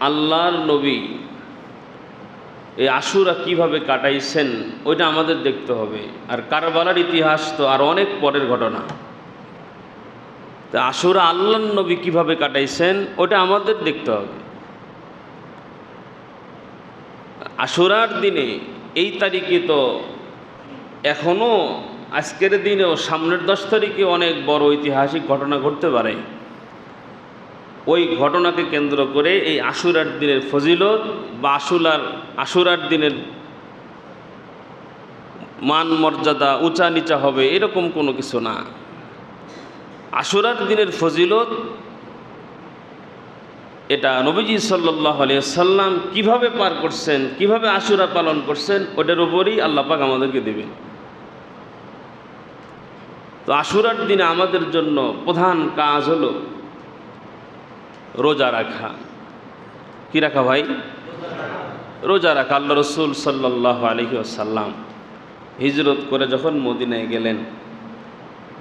আল্লাহর নবী এই আশুরা কীভাবে কাটাইছেন, ওইটা আমাদের দেখতে হবে। আর কারবালার ইতিহাস তো আর অনেক পরের ঘটনা। তা আশুরা আল্লাহর নবী কীভাবে কাটাইছেন ওটা আমাদের দেখতে হবে। আশুরার দিনে এই তারিখে তো এখনও আজকের দিনেও সামনের দশ তারিখে অনেক বড় ঐতিহাসিক ঘটনা ঘটতে পারে। ওই ঘটনাকে কেন্দ্র করে এই আশুরার দিনের ফজিলত বা আশুলার, আশুরার দিনের মান মর্যাদা উঁচা নিচা হবে এরকম কোনো কিছু না। আশুরার দিনের ফজিলত, এটা নবীজি সাল্লাহ সাল্লাম কীভাবে পার করছেন, কীভাবে আশুরা পালন করছেন, ওটার উপরই আল্লাপাক আমাদেরকে দেবেন। তো আশুরার দিনে আমাদের জন্য প্রধান কাজ হলো রোজা রাখা। কি রাখা ভাই? রোজা রাখা, আল্লাহ রসুল সাল্লাহ আলহি আসাল্লাম হিজরত করে যখন মদিনায় গেলেন,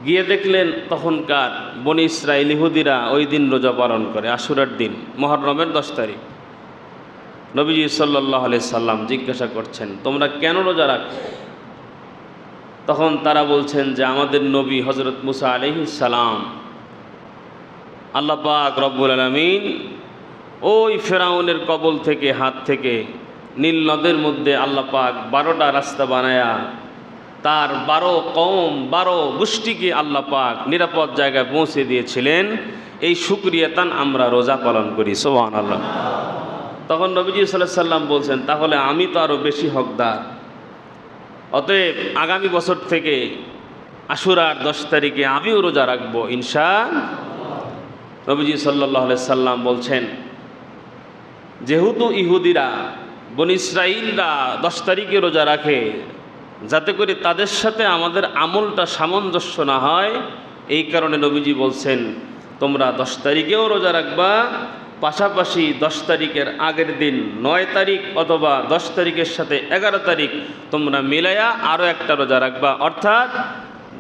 গিয়ে দেখলেন তখনকার বনি ইসরায়েল ইহুদিরা ওই দিন রোজা পালন করে, আশুরার দিন, মহরমের দশ তারিখ। নবীজি সাল্লাহ আলি সাল্লাম জিজ্ঞাসা করছেন, তোমরা কেন রোজা রাখো? তখন তারা বলছেন যে, আমাদের নবী হজরত মুসা আলহি সালাম আল্লাহ পাক রব্বুল আলমিন ওই ফেরাউনের কবল থেকে, হাত থেকে, নীল নদের মধ্যে আল্লাহ পাক বারোটা রাস্তা বানায়া, তার বারো কম বারো গোষ্ঠীকে আল্লাহ পাক নিরাপদ জায়গায় পৌঁছে দিয়েছিলেন। এই সুক্রিয়াতান আমরা রোজা পালন করি সোহান আল্লাহ তখন নবীজি সাল্লাহ সাল্লাম বলছেন, তাহলে আমি তো আরও বেশি হকদার। অতএব আগামী বছর থেকে আশুরার দশ তারিখে আমিও রোজা রাখব, ইনশা নবীজি সাল্লাহ সাল্লাম বলছেন, যেহেতু ইহুদিরা, বন ইসরাইলরা দশ তারিখে রোজা রাখে, যাতে করে তাদের সাথে আমাদের আমলটা সামঞ্জস্য না হয়, এই কারণে নবীজি বলছেন, তোমরা দশ তারিখেও রোজা রাখবা, পাশাপাশি দশ তারিখের আগের দিন নয় তারিখ অথবা দশ তারিখের সাথে এগারো তারিখ তোমরা মিলাইয়া আরও একটা রোজা রাখবা। অর্থাৎ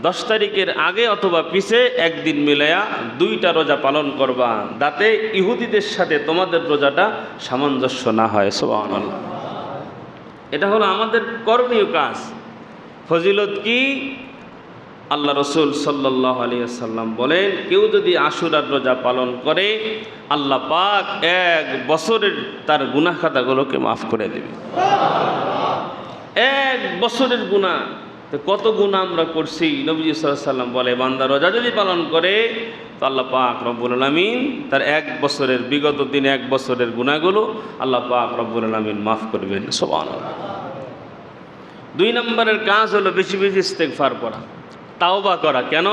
দশ তারিখের আগে অথবা পিছে একদিন মিলাইয়া দুইটা রোজা পালন করবা, যাতে ইহুদিদের সাথে তোমাদের রোজাটা সামঞ্জস্য না হয়। সোবান এটা হলো আমাদের কর্মীয় কাজ। ফজিলত কি? আল্লাহ রসুল সাল্লাহ আলিয়াল্লাম বলেন, কেউ যদি আশুরার রোজা পালন করে, আল্লাহ পাক এক বছরের তার গুনাহ খাতাগুলোকে মাফ করে দেবে। এক বছরের গুণা তো কত গুণা আমরা করছি? নবীজি সাল্লাম বলে, বান্দা রোজা যদি পালন করে, তো আল্লাহ পাক রব্বুল আলমিন তার এক বছরের, বিগত দিনে এক বছরের গুণাগুলো আল্লাহ পাক রব্বুল আলমিন মাফ করবেন। সবান দুই নম্বরের কাজ হলো বেশি বেশি ইস্তেকফার করা তাওবা করা। কেন?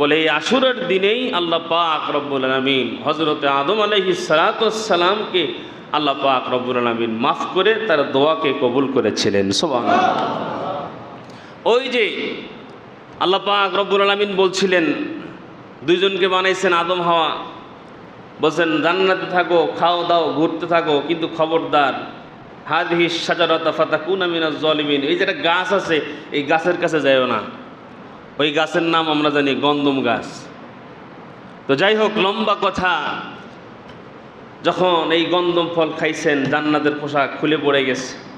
বলে এই আশুরের দিনেই আল্লাহ পাক রব্বুল আলমিন হজরতে আদম আলহি সালাতামকে আল্লাহ পাক রব্বুল আলমিন মাফ করে তার দোয়াকে কবুল করেছিলেন। সোবান ওই যে আল্লাহ পাক রব্বুল আলমিন বলছিলেন, দুইজনকে বানাইছেন আদম হাওয়া। বলছেন, জান্নাতে থাকো, খাও, দাও, ঘুরতে থাকো, কিন্তু খবরদার। হাদহি সাজারতা ফাতা কুন আমিনা জলিমিন এই যে একটা গাছ আছে, এই গাছের কাছে যাইও না। ওই গাছের নাম আমরা জানি গন্দম গাছ। তো যাই হোক, লম্বা কথা। যখন এই গন্দম ফল খাইছেন, জান্নাতের পোশাক খুলে পড়ে গেছে।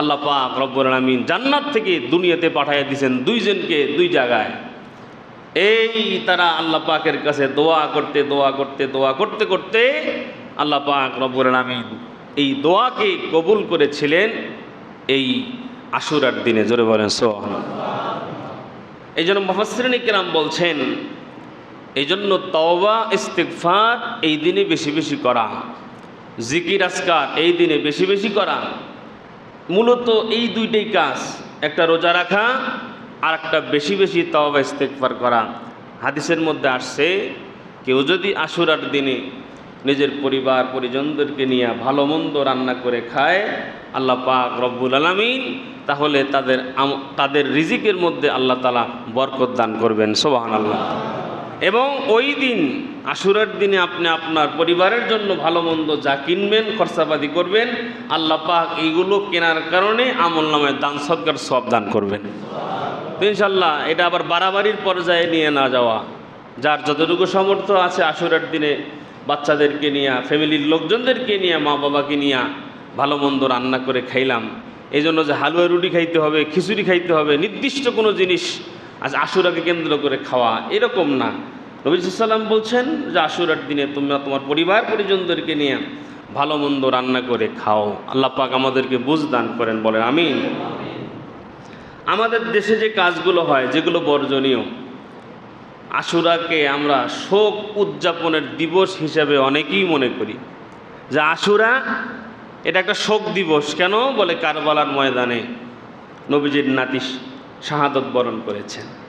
আল্লাহ পাক রব্বুর আলমিন জান্নাত থেকে দুনিয়াতে পাঠাইয়া দিয়েছেন দুইজনকে দুই জায়গায়। এই তারা আল্লাহ পাকের কাছে দোয়া করতে দোয়া করতে দোয়া করতে করতে আল্লাহ পাক রব্বুর আলমিন এই দোয়াকে কবুল করেছিলেন এই আশুরার দিনে। জোরে বলেন সোহান এই জন্য মহাশ্রেণী কেরাম বলছেন এই জন্য তওবা ইস্তেকফার এই দিনে বেশি বেশি করা। জিকির আসকার এই দিনে বেশি বেশি করা। মূলত এই দুইটাই কাজ। একটা রোজা রাখা আর একটা বেশি বেশি তওবা ইস্তেকফার করা। হাদিসের মধ্যে আসছে, কেউ যদি আশুরার দিনে নিজের পরিবার, পরিজনদেরকে নিয়ে ভালো মন্দ রান্না করে খায়, আল্লাহ পাক রব্বুল আলমিন, তাহলে তাদের তাদের রিজিকের মধ্যে আল্লাহ তালা বরকত দান করবেন সোবাহান আল্লাহ এবং ওই দিন আশুরের দিনে আপনি আপনার পরিবারের জন্য ভালো মন্দ যা কিনবেন, খরচাপাতি করবেন, আল্লাহ পাক এইগুলো কেনার কারণে আমল নামায় দান, সৎকার সব দান করবেন। তো ইনশাল্লাহ এটা আবার বাড়াবাড়ির পর্যায়ে নিয়ে না যাওয়া। যার যতটুকু সামর্থ্য আছে আশুরের দিনে বাচ্চাদেরকে নিয়ে, ফ্যামিলির লোকজনদেরকে নিয়ে, মা বাবাকে নিয়ে ভালো মন্দ রান্না করে খাইলাম। এই জন্য যে হালুয়া রুটি খাইতে হবে, খিচুড়ি খাইতে হবে, নির্দিষ্ট কোনো জিনিস আজ আশুরাকে কেন্দ্র করে খাওয়া এরকম না। নবী সাল্লাম বলছেন যে আশুরার দিনে তোমরা তোমার পরিবার পরিজনদেরকে নিয়ে ভালো মন্দ রান্না করে খাও। আল্লাহ পাক আমাদেরকে বুঝ দান করেন, বলেন, আমিন। আমাদের দেশে যে কাজগুলো হয়, যেগুলো বর্জনীয়, আশুরাকে আমরা শোক উদযাপনের দিবস হিসেবে অনেকেই মনে করি। যে আশুরা, এটা একটা শোক দিবস। কেন? বলে কারবালার ময়দানে নবীজির নাতি শাহাদত বরণ করেছেন।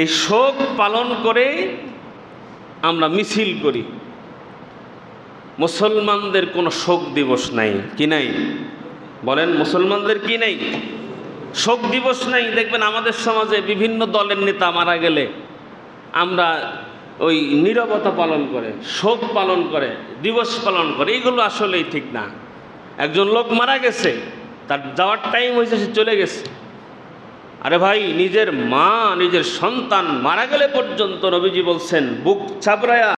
এই শোক পালন করে আমরা মিছিল করি। মুসলমানদের কোনো শোক দিবস নাই, কি নাই? বলেন, মুসলমানদের কি নাই? শোক দিবস নাই। দেখবেন আমাদের সমাজে বিভিন্ন দলের নেতা মারা গেলে আমরা ওই নীরবতা পালন করে, শোক পালন করে, দিবস পালন করে। এইগুলো আসলেই ঠিক না। একজন লোক মারা গেছে, তার যাওয়ার টাইম হয়েছে সে চলে গেছে। আরে ভাই নিজের মা নিজের সন্তান মারা গেলে পর্যন্ত নবীজি বলছেন বুক চাপড়ায়া